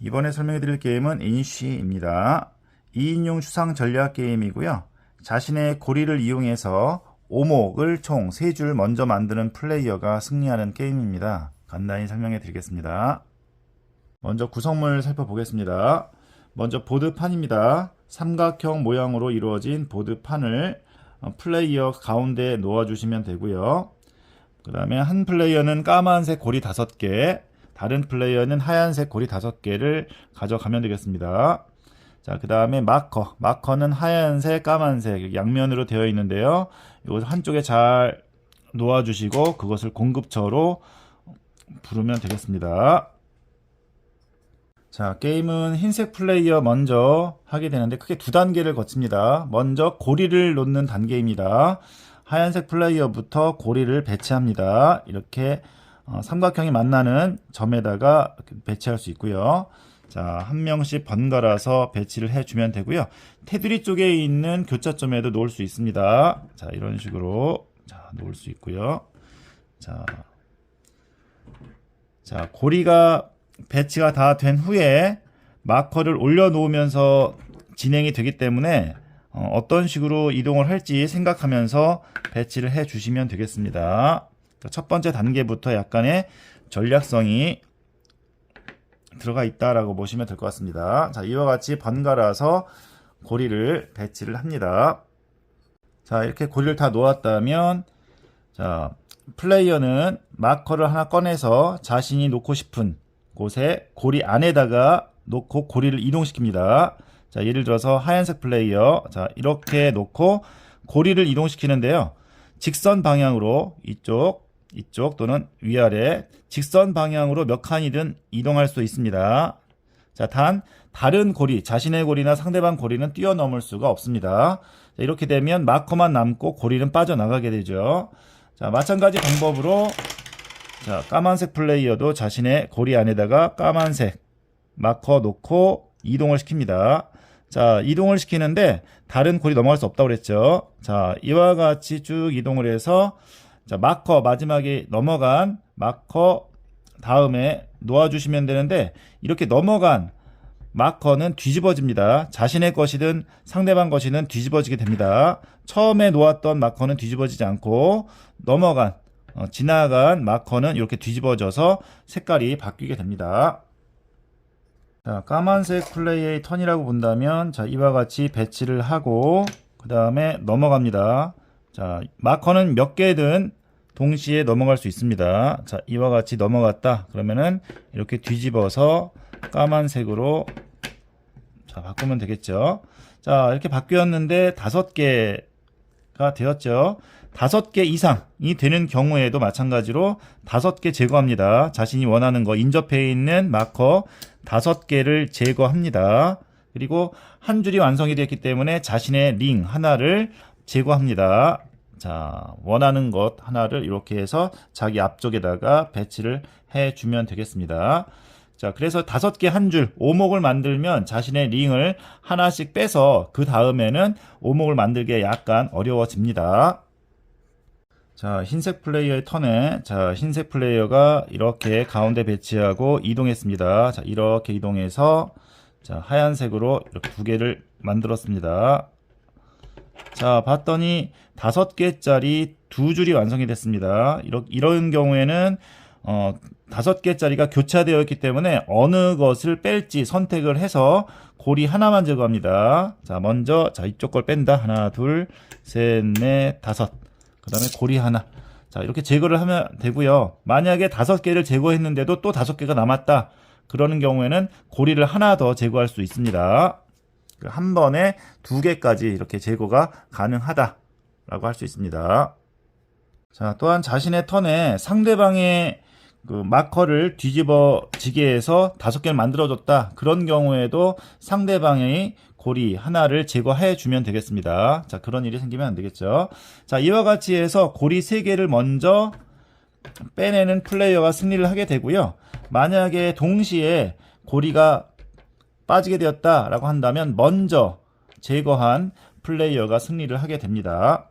이번에 설명해 드릴 게임은 인쉬입니다. 2인용 추상 전략 게임이고요. 자신의 고리를 이용해서 오목을 총 3줄 먼저 만드는 플레이어가 승리하는 게임입니다. 간단히 설명해 드리겠습니다. 먼저 구성물 살펴보겠습니다. 먼저 보드판입니다. 삼각형 모양으로 이루어진 보드판을 어, 플레이어 가운데 놓아주시면 되고요. 그 다음에 한 플레이어는 까만색 고리 5개, 다른 플레이어는 하얀색 고리 5개를 가져가면 되겠습니다. 자, 그 다음에 마커. 마커는 하얀색, 까만색, 양면으로 되어 있는데요. 이것을 한쪽에 잘 놓아주시고, 그것을 공급처로 부르면 되겠습니다. 자, 게임은 흰색 플레이어 먼저 하게 되는데, 크게 두 단계를 거칩니다. 먼저 고리를 놓는 단계입니다. 하얀색 플레이어부터 고리를 배치합니다. 이렇게 어, 삼각형이 만나는 점에다가 배치할 수 있고요. 자, 한 명씩 번갈아서 배치를 해주면 되고요. 테두리 쪽에 있는 교차점에도 놓을 수 있습니다. 자, 이런 식으로 자, 놓을 수 있고요. 자, 자, 고리가 배치가 다 된 후에 마커를 올려놓으면서 진행이 되기 때문에 어, 떤 식으로 이동을 할지 생각하면서 배치를 해 주시면 되겠습니다. 첫 번째 단계부터 약간의 전략성이 들어가 있다라고 보시면 될 것 같습니다. 자, 이와 같이 번갈아서 고리를 배치를 합니다. 자, 이렇게 고리를 다 놓았다면, 자, 플레이어는 마커를 하나 꺼내서 자신이 놓고 싶은 곳에 고리 안에다가 놓고 고리를 이동시킵니다. 자, 예를 들어서 하얀색 플레이어. 자, 이렇게 놓고 고리를 이동시키는데요. 직선 방향으로 이쪽, 이쪽 또는 위아래 직선 방향으로 몇 칸이든 이동할 수 있습니다. 자, 단 다른 고리, 자신의 고리나 상대방 고리는 뛰어넘을 수가 없습니다. 자, 이렇게 되면 마커만 남고 고리는 빠져나가게 되죠. 자, 마찬가지 방법으로 자, 까만색 플레이어도 자신의 고리 안에다가 까만색 마커 놓고 이동을 시킵니다. 자, 이동을 시키는데 다른 고리 넘어갈 수 없다고 그랬죠. 자, 이와 같이 쭉 이동을 해서 자, 마커 마지막에 넘어간 마커 다음에 놓아 주시면 되는데 이렇게 넘어간 마커는 뒤집어집니다. 자신의 것이든 상대방 것이든 뒤집어지게 됩니다. 처음에 놓았던 마커는 뒤집어지지 않고 넘어간 어, 지나간 마커는 이렇게 뒤집어져서 색깔이 바뀌게 됩니다. 자, 까만색 플레이의 턴이라고 본다면 자, 이와 같이 배치를 하고 그 다음에 넘어갑니다. 자, 마커는 몇 개든 동시에 넘어갈 수 있습니다. 자, 이와 같이 넘어갔다. 그러면은 이렇게 뒤집어서 까만색으로 자, 바꾸면 되겠죠. 자, 이렇게 바뀌었는데 다섯 개가 되었죠. 다섯 개 이상이 되는 경우에도 마찬가지로 다섯 개 제거합니다. 자신이 원하는 거 인접해 있는 마커 다섯 개를 제거합니다. 그리고 한 줄이 완성이 됐기 때문에 자신의 링 하나를 제거합니다. 자, 원하는 것 하나를 이렇게 해서 자기 앞쪽에다가 배치를 해 주면 되겠습니다. 자, 그래서 다섯 개 한 줄 오목을 만들면 자신의 링을 하나씩 빼서 그 다음에는 오목을 만들기 약간 어려워집니다. 자, 흰색 플레이어의 턴에, 자, 흰색 플레이어가 이렇게 가운데 배치하고 이동했습니다. 자, 이렇게 이동해서, 자, 하얀색으로 이렇게 두 개를 만들었습니다. 자, 봤더니 다섯 개짜리 두 줄이 완성이 됐습니다. 이런, 이런 경우에는, 어, 다섯 개짜리가 교차되어 있기 때문에 어느 것을 뺄지 선택을 해서 고리 하나만 제거합니다. 자, 먼저, 자, 이쪽 걸 뺀다. 하나, 둘, 셋, 넷, 다섯. 그 다음에 고리 하나. 자, 이렇게 제거를 하면 되고요. 만약에 다섯 개를 제거했는데도 또 다섯 개가 남았다. 그러는 경우에는 고리를 하나 더 제거할 수 있습니다. 한 번에 두 개까지 이렇게 제거가 가능하다 라고 할 수 있습니다. 자, 또한 자신의 턴에 상대방의 그 마커를 뒤집어지게 해서 다섯 개를 만들어줬다. 그런 경우에도 상대방의 고리 하나를 제거해 주면 되겠습니다. 자, 그런 일이 생기면 안 되겠죠. 자, 이와 같이 해서 고리 세 개를 먼저 빼내는 플레이어가 승리를 하게 되고요. 만약에 동시에 고리가 빠지게 되었다라고 한다면 먼저 제거한 플레이어가 승리를 하게 됩니다.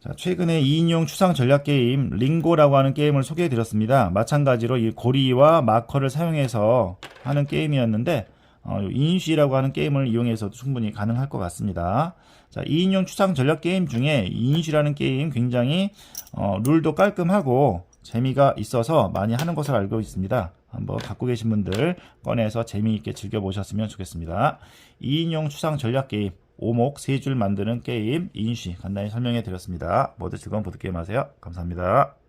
자, 최근에 2인용 추상 전략 게임 링고라고 하는 게임을 소개해 드렸습니다. 마찬가지로 이 고리와 마커를 사용해서 하는 게임이었는데 어, 인쉬라고 하는 게임을 이용해서도 충분히 가능할 것 같습니다. 자, 2인용 추상 전략 게임 중에 인쉬라는 게임 굉장히 어, 룰도 깔끔하고 재미가 있어서 많이 하는 것으로 알고 있습니다. 한번 갖고 계신 분들 꺼내서 재미있게 즐겨보셨으면 좋겠습니다. 2인용 추상 전략 게임 오목 세줄 만드는 게임 인쉬 간단히 설명해 드렸습니다. 모두 즐거운 보드게임 하세요. 감사합니다.